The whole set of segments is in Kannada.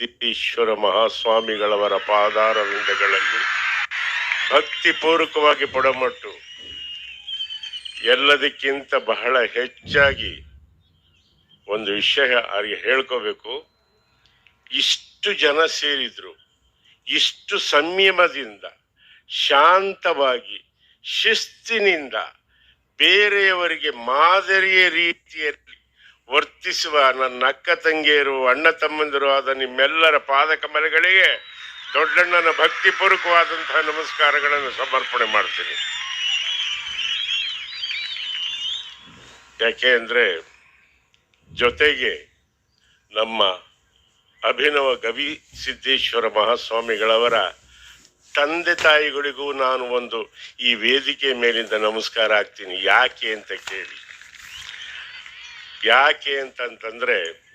ಸಿದ್ದೇಶ್ವರ ಮಹಾಸ್ವಾಮಿಗಳವರ ಪಾದಾರವಿಂದಗಳಲ್ಲಿ ಭಕ್ತಿಪೂರ್ವಕವಾಗಿ ಪೊಡಮಟ್ಟು. ಎಲ್ಲದಕ್ಕಿಂತ ಬಹಳ ಹೆಚ್ಚಾಗಿ ಒಂದು ವಿಷಯ ಅವರಿಗೆ ಹೇಳ್ಕೋಬೇಕು. ಇಷ್ಟು ಜನ ಸೇರಿದ್ರು, ಇಷ್ಟು ಸಂಯಮದಿಂದ, ಶಾಂತವಾಗಿ, ಶಿಸ್ತಿನಿಂದ, ಬೇರೆಯವರಿಗೆ ಮಾದರಿಯ ರೀತಿಯಲ್ಲಿ ವರ್ತಿಸುವ ನನ್ನ ಅಕ್ಕ ತಂಗಿಯರು, ಅಣ್ಣ ತಮ್ಮಂದಿರು ಆದ ನಿಮ್ಮೆಲ್ಲರ ಪಾದಕಮಲಗಳಿಗೆ ದೊಡ್ಡಣ್ಣನ ಭಕ್ತಿಪೂರ್ವಕವಾದಂತಹ ನಮಸ್ಕಾರಗಳನ್ನು ಸಮರ್ಪಣೆ ಮಾಡ್ತೀನಿ. ಯಾಕೆ ಅಂದರೆ ಜೊತೆಗೆ ನಮ್ಮ ಅಭಿನವ ಗವಿ ಸಿದ್ದೇಶ್ವರ ಮಹಾಸ್ವಾಮಿಗಳವರ ತಂದೆ ತಾಯಿಗಳಿಗೂ ನಾನು ಒಂದು ಈ ವೇದಿಕೆ ಮೇಲಿಂದ ನಮಸ್ಕಾರ ಆಗ್ತೀನಿ. ಯಾಕೆ ಅಂತ ಕೇಳಿ. ಯಾಕೆ ಅಂತಂತಂದ್ರೆ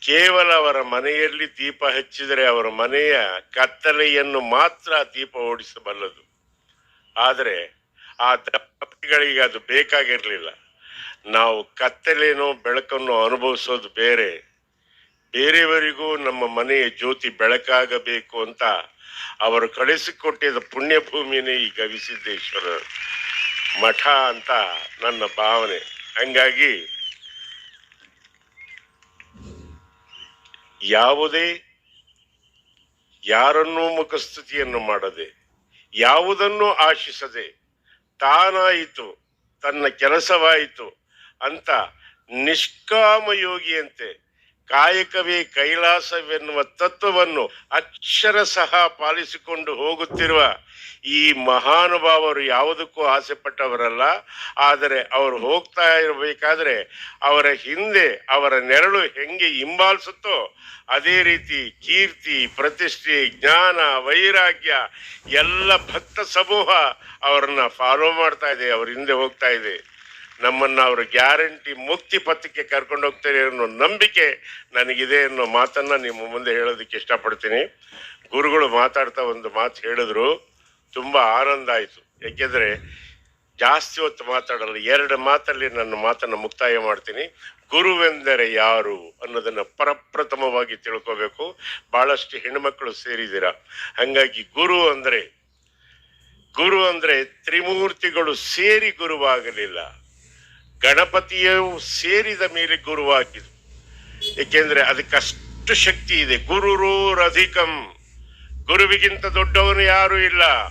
ಕೇವಲ ಅವರ ಮನೆಯಲ್ಲಿ ದೀಪ ಹಚ್ಚಿದರೆ ಅವರ ಮನೆಯ ಕತ್ತಲೆಯನ್ನು ಮಾತ್ರ ದೀಪ ಓಡಿಸಬಲ್ಲದು. ಆದರೆ ಆ ದಂಪತಿಗಳಿಗೆ ಅದು ಬೇಕಾಗಿರಲಿಲ್ಲ. ನಾವು ಕತ್ತಲೇನೋ ಬೆಳಕನ್ನು ಅನುಭವಿಸೋದು ಬೇರೆ. ಬೇರೆಯವರಿಗೂ ನಮ್ಮ ಮನೆಯ ಜ್ಯೋತಿ ಬೆಳಕಾಗಬೇಕು ಅಂತ ಅವರು ಕಳಿಸಿಕೊಟ್ಟಿದ ಪುಣ್ಯಭೂಮಿನೇ ಈ ಗವಿಸಿದ್ದೇಶ್ವರ ಮಠ ಅಂತ ನನ್ನ ಭಾವನೆ. ಹಂಗಾಗಿ ಯಾವುದೇ ಯಾರನ್ನೂ ಮುಖಸ್ತುತಿಯನ್ನು ಮಾಡದೆ ಯಾವುದನ್ನು ಆಶಿಸದೆ ತಾನಾಯಿತು ತನ್ನ ಕೆಲಸವಾಯಿತು ಅಂತ ನಿಷ್ಕಾಮ ಯೋಗಿಯಂತೆ ಕಾಯಕವೇ ಕೈಲಾಸವೆನ್ನುವ ತತ್ವವನ್ನು ಅಕ್ಷರ ಸಹ ಪಾಲಿಸಿಕೊಂಡು ಹೋಗುತ್ತಿರುವ ಈ ಮಹಾನುಭಾವರು ಯಾವುದಕ್ಕೂ ಆಸೆ ಪಟ್ಟವರಲ್ಲ ಆದರೆ ಅವರು ಹೋಗ್ತಾ ಇರಬೇಕಾದ್ರೆ ಅವರ ಹಿಂದೆ ಅವರ ನೆರಳು ಹೆಂಗೆ ಹಿಂಬಾಲಿಸುತ್ತೋ ಅದೇ ರೀತಿ ಕೀರ್ತಿ, ಪ್ರತಿಷ್ಠೆ, ಜ್ಞಾನ, ವೈರಾಗ್ಯ, ಎಲ್ಲ ಭಕ್ತ ಸಮೂಹ ಅವರನ್ನ ಫಾಲೋ ಮಾಡ್ತಾ ಇದೆ, ಅವ್ರ ಹಿಂದೆ ಹೋಗ್ತಾ ಇದೆ. ನಮ್ಮನ್ನ ಅವರು ಗ್ಯಾರಂಟಿ ಮುಕ್ತಿ ಪಥಕ್ಕೆ ಕರ್ಕೊಂಡು ಹೋಗ್ತಾರೆ ಅನ್ನೋ ನಂಬಿಕೆ ನನಗಿದೆ ಅನ್ನೋ ಮಾತನ್ನು ನಿಮ್ಮ ಮುಂದೆ ಹೇಳೋದಕ್ಕೆ ಇಷ್ಟಪಡ್ತೀನಿ. ಗುರುಗಳು ಮಾತಾಡ್ತಾ ಒಂದು ಮಾತು ಹೇಳಿದ್ರು, ತುಂಬ ಆನಂದ ಆಯಿತು. ಯಾಕೆಂದರೆ ಜಾಸ್ತಿ ಹೊತ್ತು ಮಾತಾಡಲ್ಲ, ಎರಡು ಮಾತಲ್ಲಿ ನನ್ನ ಮಾತನ್ನು ಮುಕ್ತಾಯ ಮಾಡ್ತೀನಿ. ಗುರುವೆಂದರೆ ಯಾರು ಅನ್ನೋದನ್ನು ಪರಪ್ರಥಮವಾಗಿ ತಿಳ್ಕೋಬೇಕು. ಭಾಳಷ್ಟು ಹೆಣ್ಮಕ್ಳು ಸೇರಿದ್ದೀರಾ? ಹಂಗಾಗಿ ಗುರು ಅಂದರೆ ಗುರು ಅಂದರೆ ತ್ರಿಮೂರ್ತಿಗಳು ಸೇರಿ ಗುರುವಾಗಲಿಲ್ಲ. ಗಣಪತಿಯು ಸೇರಿದ ಮೇಲೆ ಗುರುವಾಗಿದ್ದು. ಏಕೆಂದ್ರೆ ಅದಕ್ಕಷ್ಟು ಶಕ್ತಿ ಇದೆ. ಗುರುರೂರಧಿಕಂ ಗುರುವಿಗಿಂತ ದೊಡ್ಡವನು ಯಾರು ಇಲ್ಲ.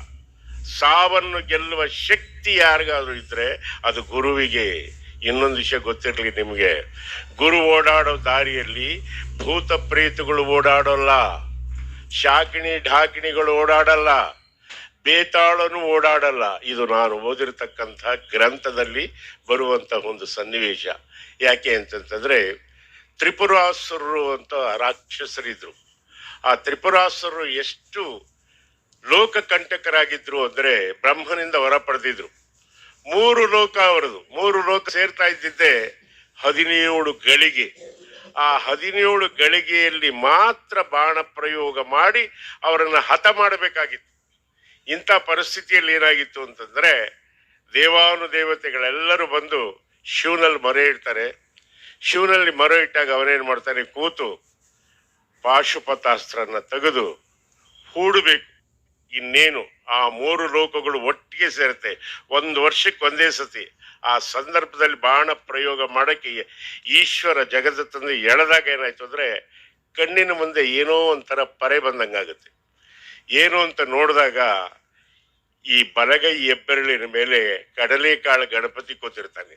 ಸಾವನ್ನು ಗೆಲ್ಲುವ ಶಕ್ತಿ ಯಾರಿಗಾದ್ರೂ ಇದ್ರೆ ಅದು ಗುರುವಿಗೆ. ಇನ್ನೊಂದು ವಿಷಯ ಗೊತ್ತಿರಲಿ ನಿಮಗೆ. ಗುರು ಓಡಾಡೋ ದಾರಿಯಲ್ಲಿ ಭೂತ ಪ್ರೇತಗಳು ಓಡಾಡೋಲ್ಲ. ಶಾಕಿಣಿ, ಢಾಕಿಣಿಗಳು ಓಡಾಡಲ್ಲ. ಬೇತಾಳನು ಓಡಾಡಲ್ಲ. ಇದು ನಾನು ಓದಿರತಕ್ಕಂಥ ಗ್ರಂಥದಲ್ಲಿ ಬರುವಂತಹ ಒಂದು ಸನ್ನಿವೇಶ. ಯಾಕೆ ಅಂತಂತಂದ್ರೆ, ತ್ರಿಪುರಾಸುರರು ಅಂತ ರಾಕ್ಷಸರಿದ್ರು. ಆ ತ್ರಿಪುರಾಸುರರು ಎಷ್ಟು ಲೋಕ ಕಂಟಕರಾಗಿದ್ರು ಅಂದ್ರೆ ಬ್ರಹ್ಮನಿಂದ ಹೊರ ಪಡೆದಿದ್ರು ಮೂರು ಲೋಕ ಅವರದು ಮೂರು ಲೋಕ ಸೇರ್ತಾ ಇದ್ದಿದ್ದೆ ಹದಿನೇಳು ಗಳಿಗೆ. ಆ ಹದಿನೇಳು ಗಳಿಗೆಯಲ್ಲಿ ಮಾತ್ರ ಬಾಣ ಪ್ರಯೋಗ ಮಾಡಿ ಅವರನ್ನು ಹತ ಮಾಡಬೇಕಾಗಿತ್ತು. ಇಂಥ ಪರಿಸ್ಥಿತಿಯಲ್ಲಿ ಏನಾಗಿತ್ತು ಅಂತಂದ್ರೆ ದೇವಾನುದೇವತೆಗಳೆಲ್ಲರೂ ಬಂದು ಶಿವನಲ್ಲಿ ಮೊರೆ ಇಡ್ತಾರೆ. ಶಿವನಲ್ಲಿ ಮೊರೆ ಇಟ್ಟಾಗ ಅವನೇನು ಮಾಡ್ತಾನೆ? ಕೂತು ಪಾಶುಪತಾಸ್ತ್ರನ ತೆಗೆದು ಹೂಡಬೇಕು. ಇನ್ನೇನು? ಆ ಮೂರು ಲೋಕಗಳು ಒಟ್ಟಿಗೆ ಸೇರುತ್ತೆ. ಒಂದು ವರ್ಷಕ್ಕೆ ಒಂದೇ ಸತಿ. ಆ ಸಂದರ್ಭದಲ್ಲಿ ಬಾಣ ಪ್ರಯೋಗ ಮಾಡೋಕ್ಕೆ ಈಶ್ವರ ಜಗದ ತಂದು ಎಳೆದಾಗ ಏನಾಯ್ತು ಅಂದ್ರೆ ಕಣ್ಣಿನ ಮುಂದೆ ಏನೋ ಒಂಥರ ಪರೆ ಬಂದಂಗಾಗುತ್ತೆ. ಏನು ಅಂತ ನೋಡಿದಾಗ ಈ ಬಲಗೈ ಹೆಬ್ಬೆರಳಿನ ಮೇಲೆ ಕಡಲೆಕಾಳು ಗಣಪತಿ ಕೂತಿರ್ತಾನೆ.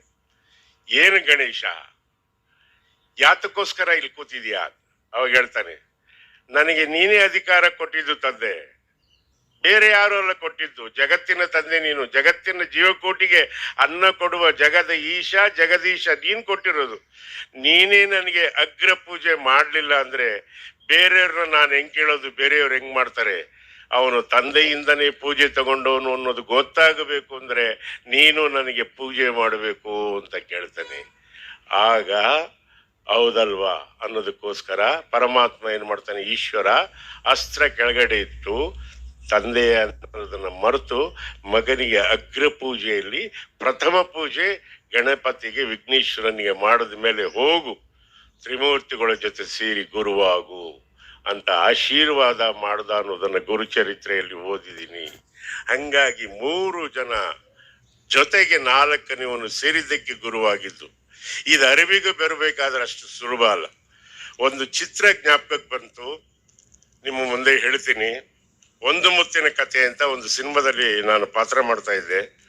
ಏನು ಗಣೇಶ? ಯಾತಕ್ಕೋಸ್ಕರ ಇಲ್ಲಿ ಕೂತಿದ್ಯಾ? ಅವಾಗ ಹೇಳ್ತಾನೆ, ನನಗೆ ನೀನೇ ಅಧಿಕಾರ ಕೊಟ್ಟಿದ್ದು ತಂದೆ. ಬೇರೆ ಯಾರು ಅಲ್ಲ ಕೊಟ್ಟಿದ್ದು. ಜಗತ್ತಿನ ತಂದೆ ನೀನು. ಜಗತ್ತಿನ ಜೀವಕೋಟಿಗೆ ಅನ್ನ ಕೊಡುವ ಜಗದ ಈಶ, ಜಗದೀಶ ನೀನ್ ಕೊಟ್ಟಿರೋದು. ನೀನೇ ನನಗೆ ಅಗ್ರ ಪೂಜೆ ಮಾಡಲಿಲ್ಲ ಅಂದ್ರೆ ಬೇರೆಯವ್ರನ್ನ ನಾನು ಹೆಂಗ್ ಕೇಳೋದು? ಬೇರೆಯವ್ರು ಹೆಂಗ್ ಮಾಡ್ತಾರೆ? ಅವನು ತಂದೆಯಿಂದನೇ ಪೂಜೆ ತಗೊಂಡವನು ಅನ್ನೋದು ಗೊತ್ತಾಗಬೇಕು ಅಂದ್ರೆ ನೀನು ನನಗೆ ಪೂಜೆ ಮಾಡಬೇಕು ಅಂತ ಕೇಳ್ತಾನೆ. ಆಗ ಹೌದಲ್ವಾ ಅನ್ನೋದಕ್ಕೋಸ್ಕರ ಪರಮಾತ್ಮ ಏನು ಮಾಡ್ತಾನೆ, ಈಶ್ವರ ಅಸ್ತ್ರ ಕೆಳಗಡೆ ಇಟ್ಟು ತಂದೆಯ ಅನ್ನೋದನ್ನು ಮರೆತು ಮಗನಿಗೆ ಅಗ್ರ ಪೂಜೆಯಲ್ಲಿ ಪ್ರಥಮ ಪೂಜೆ ಗಣಪತಿಗೆ ವಿಘ್ನೇಶ್ವರನಿಗೆ ಮಾಡಿದ ಮೇಲೆ ಹೋಗು. ತ್ರಿಮೂರ್ತಿಗಳ ಜೊತೆ ಸೇರಿ ಗುರುವಾಗು. ಅಂತ ಆಶೀರ್ವಾದ ಮಾಡ್ದ ಅನ್ನೋದನ್ನು ಗುರುಚರಿತ್ರೆಯಲ್ಲಿ ಓದಿದ್ದೀನಿ. ಹಂಗಾಗಿ ಮೂರು ಜನ ಜೊತೆಗೆ ನಾಲ್ಕನೇವನು ಸೇರಿದ್ದಕ್ಕೆ ಗುರುವಾಗಿದ್ದು. ಇದು ಅರಿವಿಗೂ ಬರಬೇಕಾದ್ರೆ ಅಷ್ಟು ಸುಲಭ ಅಲ್ಲ. ಒಂದು ಚಿತ್ರ ಜ್ಞಾಪಕಕ್ಕೆ ಬಂತು. ನಿಮ್ಮ ಮುಂದೆ ಹೇಳ್ತೀನಿ. ಒಂದು ಮುತ್ತಿನ ಕಥೆ ಅಂತ ಒಂದು ಸಿನಿಮಾದಲ್ಲಿ ನಾನು ಪಾತ್ರ ಮಾಡ್ತಾ ಇದ್ದೆ.